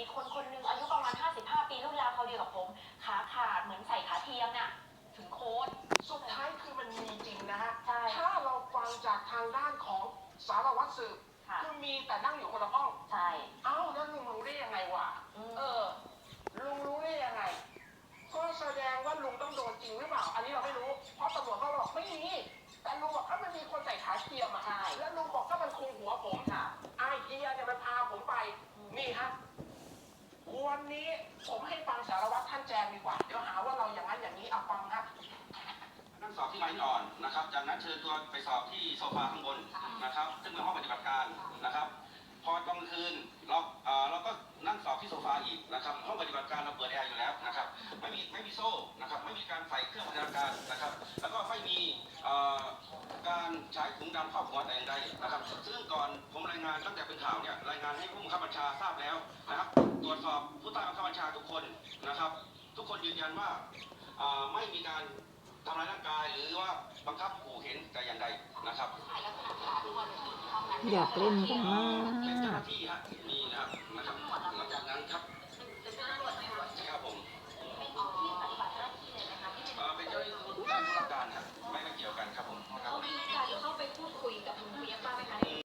มีคนคนหนึงอายุประมาณ 55 ปีรุ่นราวเขาวเดียวกับผม ขาขาดเหมือนใส่ขาเทียมน่ะ ถึงโคนสุดท้ายคือมันมีจริงนะฮะ ใช่ถ้าเราฟังจากทางด้านของสารวัตรสืบค่ะคือมีแต่นั่งอยู่คนละห้อง ใช่เอ้าแล้วลุงรู้ได้ยังไงวะ อืมเออ ลุงรู้ได้ยังไง ก็แสดงว่าลุงต้องโดนจริงหรือเปล่า อันนี้เราไม่รู้ เพราะตำรวจเขาบอกไม่มี แต่ลุงบอกถ้ามันมีคนใส่ขาเทียมอะใช่แล้วลุงบอกถ้ามันคุมหัวผมค่ะไอ้เทียเนี่ยมันพาผมไป นี่ฮะ วันนี้ผมให้ฟังสารวัตรท่านแจงดีกว่า เดี๋ยวหาว่าเราอย่างนั้นอย่างนี้เอาฟังฮะนั่งสอบที่ไม้อ่อนนะครับ จากนั้นเชิญตัวไปสอบที่โซฟาข้างบนนะครับ ซึ่งเป็นห้องปฏิบัติการนะครับ พอกลางคืนเราเออเราก็นั่งสอบที่โซฟาอีกนะครับ ห้องปฏิบัติการเราเปิดแอร์อยู่แล้วนะครับ ไม่มีไม่มีโซ่นะครับ ไม่มีการใส่เครื่องพัฒนาการนะครับ แล้วก็ไม่มีเออ การใช้ถุงดำครอบหัวแต่อย่างใดนะครับ ซึ่งก่อนผมรายงานตั้งแต่เป็นข่าวเนี่ยรายงานให้ผู้บังคับบัญชาทราบแล้วนะครับ ตรวจสอบผู้ใต้บังคับบัญชาทุกคนนะครับ ทุกคนยืนยันว่าไม่มีการทำร้ายร่างกายหรือว่าบังคับขู่เห็นแต่อย่างใดนะครับอยากเล่นมากเป็นหน้าที่ฮะนี่นะครับหลังจากนั้นครับครับผมเป็นเจ้าหน้าที่ทาหน้รการครับ